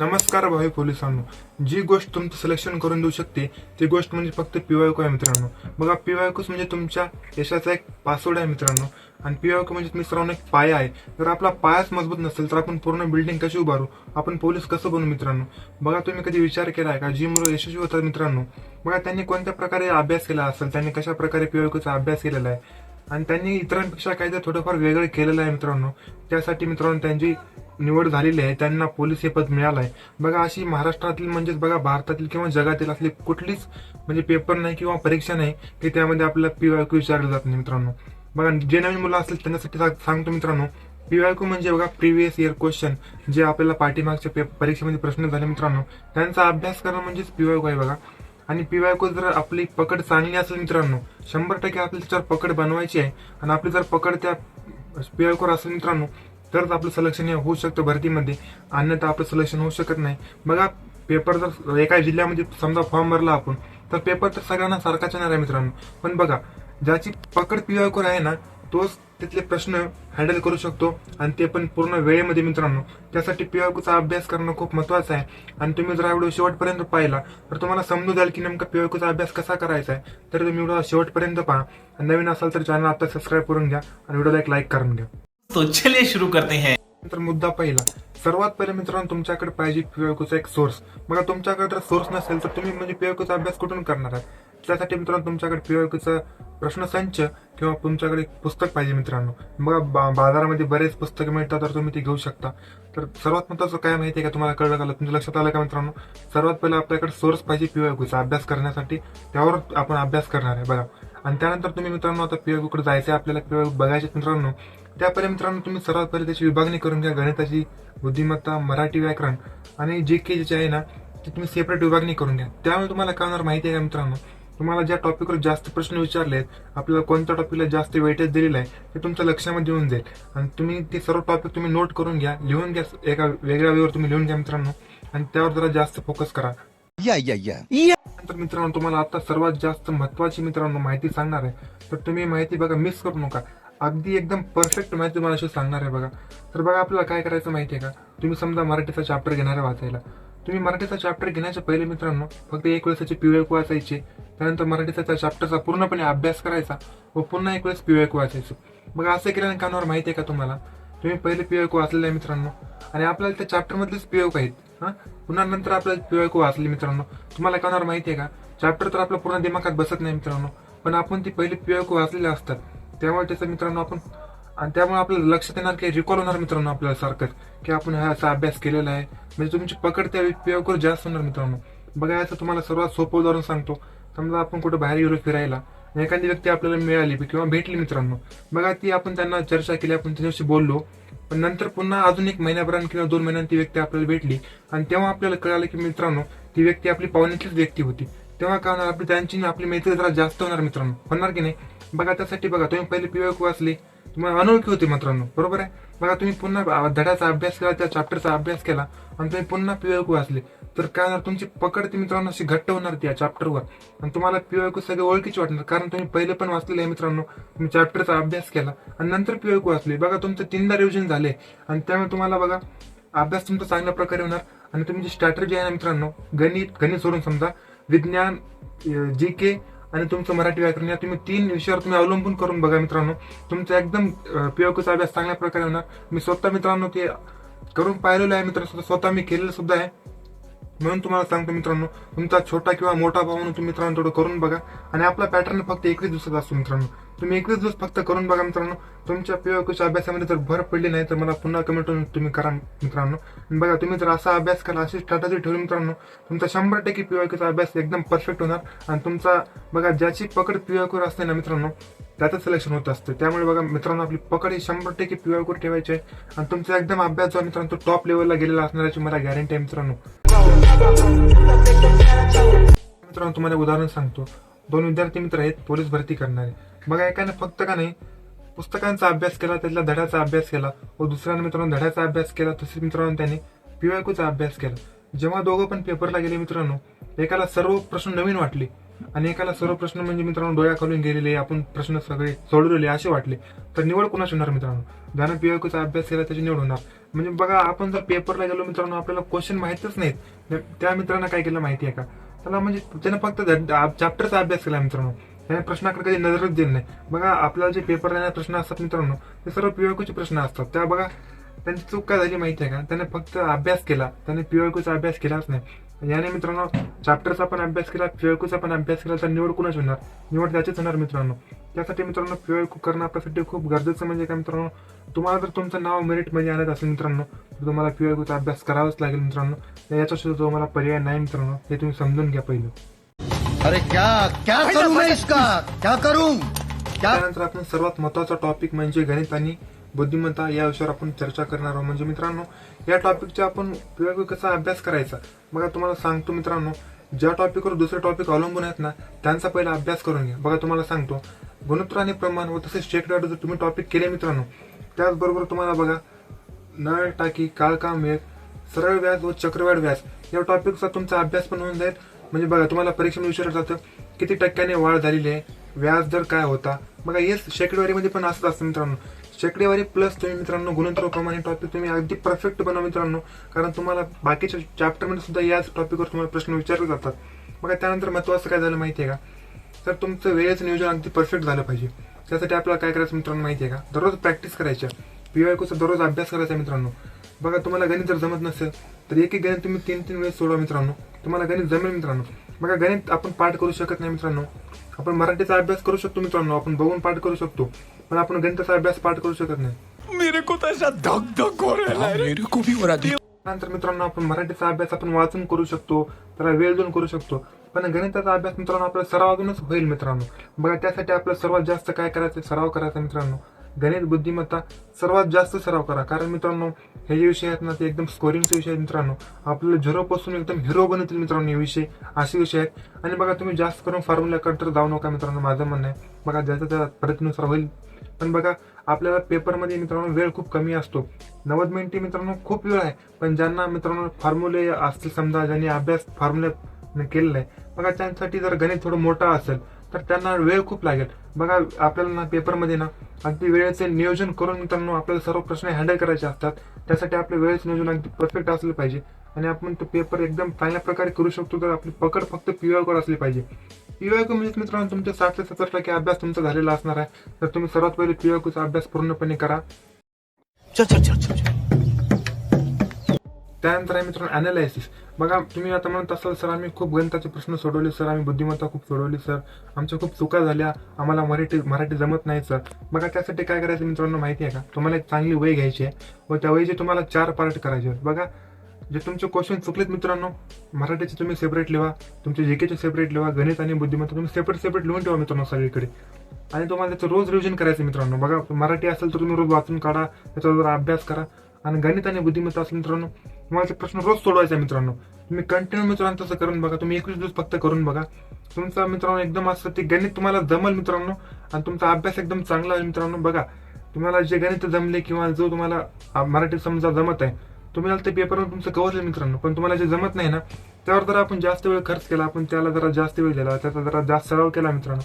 नमस्कार भावी पोलिसांनो. जी गोष्ट तुमचं सिलेक्शन करून देऊ शकते ती गोष्ट म्हणजे फक्त पिवायको आहे मित्रांनो. बघा पिवायकोच म्हणजे तुमच्या यशाचा एक पासवर्ड आहे मित्रांनो. आणि पिवायको म्हणजे मित्रांनो एक पाया आहे. जर आपला पायाच मजबूत नसेल तर आपण पूर्ण बिल्डिंग कशी उभारू? आपण पोलीस कसं बनू मित्रांनो? बघा तुम्ही कधी विचार केला आहे का? जी मुलं यशस्वी होतात मित्रांनो. बघा त्यांनी कोणत्या प्रकारे अभ्यास केला असेल? त्यांनी कशा प्रकारे पिवायकोचा अभ्यास केलेला आहे? आणि त्यांनी इतरांपेक्षा काहीतरी थोडंफार वेगळं केलेलं आहे मित्रांनो. त्यासाठी मित्रांनो त्यांची निवड झालेली आहे. त्यांना पोलीस हे पद मिळालं आहे बघा अशी महाराष्ट्रातील म्हणजेच बघा भारतातील किंवा जगातील असली कुठलीच म्हणजे पेपर नाही किंवा परीक्षा नाही की त्यामध्ये आपल्याला पी वाय क्यू विचारलं जात नाही मित्रांनो. बघा जे नवीन मुलं असतील त्यांच्यासाठी सांगतो मित्रांनो. पीवायक्यू म्हणजे बघा प्रिव्हियस इयर क्वेश्चन जे आपल्याला पाठीमागच्या परीक्षेमध्ये प्रश्न झाले मित्रांनो. त्यांचा अभ्यास करणं म्हणजेच पीवायक्यू आहे बघा. आणि पीवायको जर आपली पकड चांगली असेल मित्रांनो शंभर टक्के आपली त्याच्यावर पकड बनवायची आहे आणि आपली जर पकड त्या पीवायकोवर असेल मित्रांनो तरच आपलं सिलेक्शन हे होऊ शकतं भरतीमध्ये. अन्यथा आपलं सिलेक्शन होऊ शकत नाही. बघा पेपर जर एका जिल्ह्यामध्ये समजा फॉर्म भरला आपण तर पेपर तर सगळ्यांना सारखाच येणार आहे मित्रांनो. पण बघा ज्याची पकड पीवायकोर आहे ना तोच तिथले प्रश्न हँडल करू शकतो आणि ते पण पूर्ण वेळेमध्ये मित्रांनो. त्यासाठी पीवायकोचा अभ्यास करणं खूप महत्वाचं आहे. आणि तुम्ही जर हा व्हिडिओ शेवटपर्यंत पाहिला तर तुम्हाला समजू जाईल की नेमका पीवायकोचा अभ्यास कसा करायचा आहे. तर तुम्ही व्हिडिओ शेवटपर्यंत पहा. आणि नवीन असाल तर चॅनल आता सबस्क्राईब करून घ्या आणि व्हिडिओला एक लाईक करून घ्या. तो चलिए शुरू करते हैं. तर मुद्दा पहिला. सर्वात पहिले मित्रांनो तुमच्याकडे पाहिजे पीवायकोचा एक सोर्स बघा तुमच्याकडे जर सोर्स नसेल तर तुम्ही म्हणजे पीवायकोचा अभ्यास कुठून करणार आहात? त्यासाठी मित्रांनो तुमच्याकडे पीवायकोचा प्रश्नसंच किंवा तुमच्याकडे पुस्तक पाहिजे मित्रांनो. बघा बा- बाजारामध्ये बरेच पुस्तकं मिळतात तर तुम्ही ती घेऊ शकता. तर सर्वात महत्वाचं काय माहिती आहे का? तुम्हाला कळलं का? तुमच्या लक्षात आलं का मित्रांनो? सर्वात पहिलं आपल्याकडे सोर्स पाहिजे पीवायकोचा अभ्यास करण्यासाठी. त्यावर आपण अभ्यास करणार आहे बघा. आणि त्यानंतर तुम्ही मित्रांनो आता पीवायकोकडे जायचं आहे आपल्याला पीवायको बघायचे मित्रांनो. त्यापहिले मित्रांनो तुम्ही सर्वात पहिले त्याची विभागणी करून घ्या गणिताची बुद्धिमत्ता मराठी व्याकरण. आणि जे के जे आहे ना ते तुम्ही सेपरेट विभागणी करून घ्या. त्यामुळे तुम्हाला काय होणार माहिती आहे का मित्रांनो? तुम्हाला ज्या टॉपिकवर जास्त प्रश्न विचारले आहेत आपल्याला कोणत्या टॉपिकला जास्त वेटेज दिलेलं आहे ते तुमच्या लक्षामध्ये येऊन जाईल. आणि तुम्ही ते सर्व टॉपिक तुम्ही नोट करून घ्या लिहून घ्या एका वेगळ्या वेळेवर तुम्ही लिहून घ्या मित्रांनो. आणि त्यावर जरा जास्त फोकस करा. या या या. तर मित्रांनो तुम्हाला आता सर्वात जास्त महत्वाची मित्रांनो माहिती सांगणार आहे. तर तुम्ही माहिती बघा मिस करू नका. अगदी एकदम परफेक्ट माहिती तुम्हाला अशी सांगणार आहे बघा. तर बघा आपल्याला काय करायचं माहिती आहे का? तुम्ही समजा मराठीचा चॅप्टर घेणार आहे वाचायला. तुम्ही मराठीचा चॅप्टर घेण्याच्या पहिले मित्रांनो फक्त एक वेळेस त्याचे पीवेक वाचायचे त्यानंतर मराठीचा चॅप्टरचा पूर्णपणे अभ्यास करायचा व पुन्हा एक वेळेस पीवेक वाचायचं मग असं केल्याने कानावर माहिती आहे का तुम्हाला? तुम्ही पहिले पीवेक वाचलेले आहे मित्रांनो. आणि आपल्याला त्या चॅप्टरमधलेच मधलेच पीवेक आहेत हां? पुन्हा नंतर आपल्याला पीवेक वाचले मित्रांनो. तुम्हाला कानावर माहिती आहे का? चॅप्टर तर आपलं पूर्ण दिमागात बसत नाही मित्रांनो. पण आपण ती पहिले पीवेक वाचलेले असतात. त्यामुळे त्याचं मित्रांनो आपण आणि त्यामुळे आपल्याला लक्षात येणार की रिकॉल होणार मित्रांनो आपल्याला सारखंच की आपण हा असा अभ्यास केलेला आहे. म्हणजे तुमची पकड त्या पीवेकवर जास्त होणार मित्रांनो. बघा याचं तुम्हाला सर्वात सोपं उदाहरण सांगतो. समजा आपण कुठं बाहेर गेलो फिरायला एखादी व्यक्ती आपल्याला मिळाली किंवा भेटली मित्रांनो. बघा ती आपण त्यांना चर्चा केली आपण त्यांच्याशी बोललो. पण नंतर पुन्हा अजून एक महिन्याभरान किंवा दोन महिन्यांनी ती व्यक्ती आपल्याला भेटली. आणि तेव्हा आपल्याला कळालं की मित्रांनो ती व्यक्ती आपली पाहुण्यातलीच व्यक्ती होती. तेव्हा काय होणार? आपली त्यांची आपली मैत्री जरा जास्त होणार मित्रांनो. होणार की नाही? बघा त्यासाठी बघा तुम्ही पहिले पीओक वाचली. तुम्हाला अनोळखी होती मित्रांनो बरोबर आहे? बघा तुम्ही पुन्हा धड्याचा अभ्यास केला त्या चॅप्टरचा अभ्यास केला आणि तुम्ही पुन्हा पीओक वाचले. तर काय होणार तुमची पकड ती मित्रांनो अशी घट्ट होणार त्या चॅप्टरवर आणि तुम्हाला पीओक सगळे ओळखीचे वाटणार कारण तुम्ही पहिले पण वाचलेले आहे मित्रांनो. तुम्ही चॅप्टरचा अभ्यास केला आणि नंतर पीओक वाचले. बघा तुमचं तीनदा रिव्हिजन झाले. आणि त्यामुळे तुम्हाला बघा अभ्यास तुमचा चांगल्या प्रकारे होणार. आणि तुम्ही जी स्ट्रॅटर्जी आहे ना मित्रांनो गणित गणित सोडून समजा विज्ञान जी के आणि तुमचं मराठी व्याकरण या तुम्ही तीन विषयावर तुम्ही अवलंबून करून बघा मित्रांनो. तुमचा एकदम पीओकेचा अभ्यास चांगल्या प्रकारे होणार. मी स्वतः मित्रांनो ते करून पाहिलेलं आहे मित्रांनो स्वतः मी केलेलं सुद्धा आहे. म्हणून तुम्हाला सांगतो मित्रांनो तुमचा छोटा किंवा मोठा भाऊ म्हणून तुम्ही मित्रांनो थोडं करून बघा. आणि आपला पॅटर्न फक्त एकवीस दिवसाचा असतो मित्रांनो. तुम्ही एकवीस दिवस फक्त करून बघा मित्रांनो. तुमच्या पीओकेच्या अभ्यासामध्ये जर भर पडली नाही तर मला पुन्हा कमेंट तुम्ही करा मित्रांनो. बघा तुम्ही जर असा अभ्यास करा अशी स्ट्रॅटजी ठेवली मित्रांनो तुमचा शंभर टक्के पीओकेचा अभ्यास एकदम परफेक्ट होणार. आणि तुमचा बघा ज्याची पकड पीओकेवर असते ना मित्रांनो त्याचं सिलेक्शन होत असतं. त्यामुळे बघा मित्रांनो आपली पकड ही शंभर टक्के पीओकेवर ठेवायची आहे. आणि तुमचा एकदम अभ्यास जो मित्रांनो तो टॉप लेवलला गेलेला असणाऱ्याची मला गॅरंटी आहे मित्रांनो. मित्रांनो तुम्हाला उदाहरण सांगतो. दोन विद्यार्थी मित्र आहेत पोलीस भरती करणारे. बघा एकाने फक्त का नाही पुस्तकांचा अभ्यास केला त्यातल्या धड्याचा अभ्यास केला व दुसऱ्याने मित्रांनो धड्याचा अभ्यास केला तसेच मित्रांनो त्याने पिवायकूचा अभ्यास केला. जेव्हा दोघं पण पेपरला गेले मित्रांनो एकाला सर्व प्रश्न नवीन वाटले आणि एकाला सर्व प्रश्न म्हणजे मित्रांनो डोळ्या खालून गेलेले आपण प्रश्न सगळे सोडवलेले असे वाटले तर निवड कोणाची होणार मित्रांनो? ज्यानं पिवायकूचा अभ्यास केला त्याची निवड होणार. म्हणजे बघा आपण जर पेपरला गेलो मित्रांनो आपल्याला क्वेश्चन माहितच नाहीत. त्या मित्रांना काय केलं माहिती आहे का? त्याला म्हणजे त्यानं फक्त चॅप्टरचा अभ्यास केला मित्रांनो. त्याने प्रश्नाकडे कधी नजरच दिली नाही. बघा आपल्याला जे पेपर येणारे प्रश्न असतात मित्रांनो ते सर्व पीओक्यूचे प्रश्न असतात. त्या बघा त्यांची चूक काय झाली माहिती आहे का? त्याने फक्त अभ्यास केला. त्याने पीओक्यूचा अभ्यास केलाच नाही. याने मित्रांनो चॅप्टरचा पण अभ्यास केला पीओक्यूचा पण अभ्यास केला तर निवड कुणाच होणार? निवड त्याचीच होणार मित्रांनो. त्यासाठी मित्रांनो पीओक्यू करणं आपल्यासाठी खूप गरजेचं म्हणजे काय मित्रांनो? तुम्हाला जर तुमचं नाव मेरिटमध्ये आणत असेल मित्रांनो तर तुम्हाला पीओक्यूचा अभ्यास करावाच लागेल मित्रांनो. याच्याशिवाय तुम्हाला पर्याय नाही मित्रांनो. हे तुम्ही समजून घ्या पहिलं. अरे क्या क्या करूं मैं इसका? क्या करूं? क्या त्यानंतर आपण सर्वात महत्त्वाचा टॉपिक म्हणजे गणित आणि बुद्धिमत्ता या विषयावर आपण चर्चा करणार आहोत. म्हणजे मित्रांनो या टॉपिकचा आपण वेगवेगळा कसा अभ्यास करायचा? बघा तुम्हाला सांगतो मित्रांनो ज्या टॉपिकवर दुसरे टॉपिक अवलंबून आहेत ना त्यांचा पहिला अभ्यास करून घ्या. बघा तुम्हाला सांगतो गुणोत्तर आणि प्रमाण व तसेच शेकडो जर तुम्ही टॉपिक केले मित्रांनो त्याचबरोबर तुम्हाला बघा नळ टाकी काळकाम वेग सरळ व्याज व चक्रवाढ व्याज या टॉपिकचा तुमचा अभ्यास पण होऊन जाईल. म्हणजे बघा तुम्हाला परीक्षेमध्ये विचारलं जातं किती टक्क्याने वाढ झालेली आहे? व्याज दर काय होता? बघा हेच शेकडेवारीमध्ये पण असत असतं मित्रांनो. शेकडेवारी प्लस तुम्ही मित्रांनो गुणोत्तर प्रमाणे टॉपिक तुम्ही अगदी परफेक्ट बनवा मित्रांनो. कारण तुम्हाला बाकीच्या चॅप्टरमध्ये सुद्धा याच टॉपिकवर तुम्हाला प्रश्न विचारले जातात. बघा त्यानंतर महत्वाचं काय झालं माहिती आहे का? तर तुमचं वेळेचं नियोजन अगदी परफेक्ट झालं पाहिजे. त्यासाठी आपल्याला काय करायचं मित्रांनो माहिती आहे का? दररोज प्रॅक्टिस करायच्या. पीवायकोचा दररोज अभ्यास करायचा मित्रांनो. बघा तुम्हाला गणित जर जमत नसेल तर एक एक गणित तुम्ही तीन तीन वेळेस सोडवा मित्रांनो. तुम्हाला गणित जमेल मित्रांनो. बघा गणित आपण पाठ करू शकत नाही मित्रांनो. आपण मराठीचा अभ्यास करू शकतो मित्रांनो. आपण बघून पाठ करू शकतो. पण आपण गणिताचा अभ्यास पाठ करू शकत नाही. मेरे को तो ऐसा धक धक हो रहा है। मेरे को भी हो रहा है। त्यानंतर मित्रांनो आपण मराठीचा अभ्यास आपण वाचून करू शकतो. त्याला वेळ देऊन करू शकतो. पण गणिताचा अभ्यास मित्रांनो आपल्या सरावातूनच होईल मित्रांनो. बघा त्यासाठी आपल्याला सर्वात जास्त काय करायचं सराव करायचा मित्रांनो. गणित बुद्धिमत्ता सर्वात जास्त सराव करा. कारण मित्रांनो हे जे विषय आहेत ना ते एकदम स्कोरिंगचे विषय आहेत मित्रांनो. आपल्याला झिरोपासून एकदम हिरो बनतील मित्रांनो हे विषय असे विषय आहेत. आणि बघा तुम्ही जास्त करून फॉर्म्युलाकडे तर जाऊ नका मित्रांनो माझं म्हणणं आहे. बघा ज्याचा त्या पद्धतीनुसार होईल. पण बघा आपल्याला पेपरमध्ये मित्रांनो वेळ खूप कमी असतो. नव्वद मिनिटे मित्रांनो खूप वेळ आहे. पण ज्यांना मित्रांनो फॉर्म्युले असतील समजा ज्यांनी अभ्यास फॉर्म्युले केलेला आहे बघा त्यांसाठी जर गणित थोडं मोठा असेल तर त्यांना वेळ खूप लागेल. बघा आपल्याला ना पेपरमध्ये ना अगदी वेळेचे नियोजन करून मित्रांनो आपल्याला सर्व प्रश्न हँडल करायचे असतात. त्यासाठी आपलं वेळेचं नियोजन अगदी परफेक्ट असलं पाहिजे. आणि आपण तो पेपर एकदम चांगल्या प्रकारे करू शकतो तर आपली पकड फक्त पीवायकर असली पाहिजे. पीवायको म्हणजे मित्रांनो तुमच्या साठ ते सत्तर टक्के अभ्यास तुमचा झालेला असणार आहे. तर तुम्ही सर्वात पहिले पीवायकोचा अभ्यास पूर्णपणे करा. त्यानंतर आहे मित्रांनो अनालायसिस बघा तुम्ही आता म्हणत असाल सर आम्ही खूप गणिताचे प्रश्न सोडवले सर. आम्ही बुद्धिमत्ता खूप सोडवली सर. आमच्या खूप चुका झाल्या. आम्हाला मराठी मराठी जमत नाही सर. बघा त्यासाठी काय करायचं मित्रांनो माहिती आहे का? तुम्हाला एक चांगली वय घ्यायची आहे व त्या वयचे तुम्हाला चार पार्ट करायचे आहेत. बघा जे तुमचे क्वेश्चन चुकलेत मित्रांनो मराठीचे तुम्ही सेपरेट लिहा तुमचे जीकेचे सेपरेट लिहा गणित आणि बुद्धिमत्ता तुम्ही सेपरेट सेपरेट लिहून ठेवा मित्रांनो सगळीकडे. आणि तुम्हाला त्याचं रोज रिव्हिजन करायचं मित्रांनो. बघा मराठी असेल तर तुम्ही रोज वाचून काढा त्याच्यावर अभ्यास करा. आणि गणित आणि बुद्धिमत्ता असेल मित्रांनो तुम्हाला ते प्रश्न रोज सोडवायचा आहे मित्रांनो. तुम्ही कंटिन्यू मित्रांनो तसं करून बघा. तुम्ही एकवीस दिवस फक्त करून बघा. तुमचा मित्रांनो एकदम असं ते गणित तुम्हाला जमल मित्रांनो. आणि तुमचा अभ्यास एकदम चांगला आहे मित्रांनो बघा. तुम्हाला जे गणित जमले किंवा जो तुम्हाला मराठी समजा जमत आहे तुम्ही ते पेपरवर तुमचं कवरलं मित्रांनो. पण तुम्हाला जे जमत नाही ना त्यावर जर आपण जास्त वेळ खर्च केला आपण त्याला जरा जास्त वेळ दिला त्याचा जरा जास्त सराव केला मित्रांनो.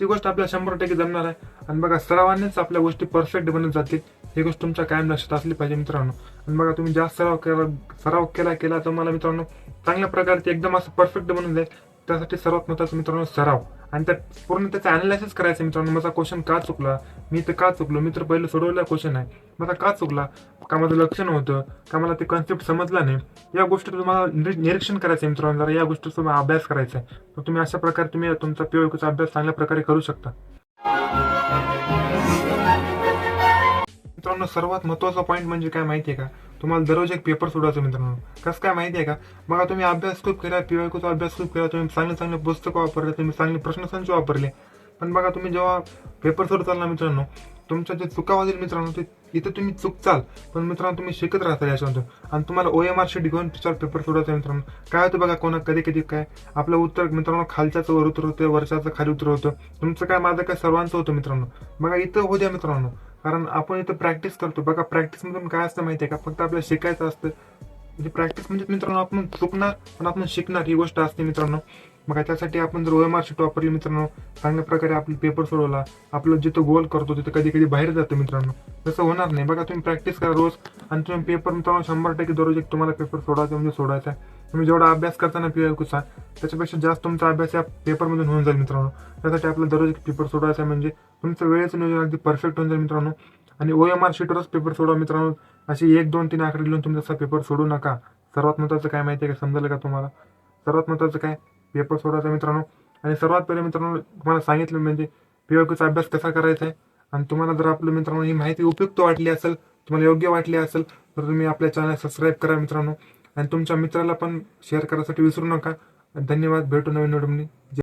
ती गोष्ट आपल्याला शंभर टक्के जमणार आहे. आणि बघा सरावानेच आपल्या गोष्टी परफेक्ट बनत जातील. ही गोष्ट तुमच्या कायम लक्षात असली पाहिजे मित्रांनो. आणि बघा तुम्ही जास्त सराव केला सराव केला केला तर मला मित्रांनो चांगल्या प्रकारे ते एकदम असं परफेक्ट बनून जाईल. त्यासाठी सर्वात महत्वाचं मित्रांनो सराव. आणि त्या पूर्ण त्याचं अनालिसिस करायचं मित्रांनो. माझा क्वेश्चन का चुकला? मी तर का चुकलो? मी तर पहिलं सोडवलेला क्वेश्चन आहे. माझा का चुकला? का माझं लक्ष नव्हतं? का मला ते कन्सेप्ट समजला नाही? या गोष्टी तुम्हाला निरीक्षण करायचं आहे मित्रांनो. जरा या गोष्टीचा तुम्हाला अभ्यास करायचा आहे. तर तुम्ही अशा प्रकारे तुम्ही तुमचा पीओचा अभ्यास चांगल्या प्रकारे करू शकता. मित्रांनो सर्वात महत्त्वाचा पॉईंट म्हणजे काय माहिती आहे का? तुम्हाला दररोज एक पेपर सोडायचं मित्रांनो कसं काय माहिती आहे का? बघा तुम्ही अभ्यास खूप केला पीवायकोचा अभ्यास खूप केला तुम्ही चांगले चांगले पुस्तकं वापरले तुम्ही चांगले प्रश्नसंच वापरले. पण बघा तुम्ही जेव्हा पेपर सोडताल ना मित्रांनो तुमच्या जे चुका होतील मित्रांनो ते इथे तुम्ही चुकचाल पण मित्रांनो तुम्ही शिकत राहता याच्यामधून. आणि तुम्हाला ओ एम आर शीट घेऊन त्याच्यावर पेपर सोडायचा मित्रांनो. काय होतं बघा कोणा कधी कधी काय? आपलं उत्तर मित्रांनो खालच्याचं वर उतर होतं वरच्याचं खाली उत्तर होतं. तुमचं काय माझं काय सर्वांचं होतं मित्रांनो. बघा इथं होऊ द्या मित्रांनो. कारण आपण इथं प्रॅक्टिस करतो. बघा प्रॅक्टिस मधून काय असतं माहिती आहे का? फक्त आपल्याला शिकायचं असतं. म्हणजे प्रॅक्टिस म्हणजे मित्रांनो आपण चुकणार पण आपण शिकणार ही गोष्ट असते मित्रांनो. मग त्यासाठी आपण जर ओएमआर शीट वापरली मित्रांनो चांगल्या प्रकारे आपला पेपर सोडवला आपलं जिथं गोल करतो तिथं कधी कधी बाहेर जातं मित्रांनो. तसं होणार नाही. बघा तुम्ही प्रॅक्टिस करा रोज आणि तुम्ही पेपर मित्रांनो शंभर टक्के दररोज एक तुम्हाला पेपर सोडायचा म्हणजे सोडायचा आहे. तुम्ही जेवढा अभ्यास करताना पी कुचा त्याच्यापेक्षा जास्त तुमचा अभ्यास या पेपरमधून होऊन जाईल मित्रांनो. त्यासाठी आपला दररोज एक पेपर सोडायचा आहे म्हणजे तुमचं वेळेचं नियोजन अगदी परफेक्ट होऊन जाईल मित्रांनो. आणि ओ एम आर शीटवरच पेपर सोडा मित्रांनो. अशी एक दोन तीन आकडे लिहून तुम्ही तसा पेपर सोडू नका. सर्वात महत्त्वाचं काय माहिती आहे का? समजलं का तुम्हाला? सर्वात महत्त्वाचं काय? पेपर सोडायचा मित्रांनो. आणि सर्वात पहिले मित्रांनो तुम्हाला सांगितलं म्हणजे पीओक्यूचा अभ्यास कसा करायचा आहे. आणि तुम्हाला जर आपलं मित्रांनो ही माहिती उपयुक्त वाटली असेल तुम्हाला योग्य वाटली असेल तर तुम्ही आपल्या चॅनल सबस्क्राईब करा मित्रांनो. आणि तुमच्या मित्राला पण शेअर करायसाठी विसरू नका. धन्यवाद. भेटू नवीन व्हिडिओ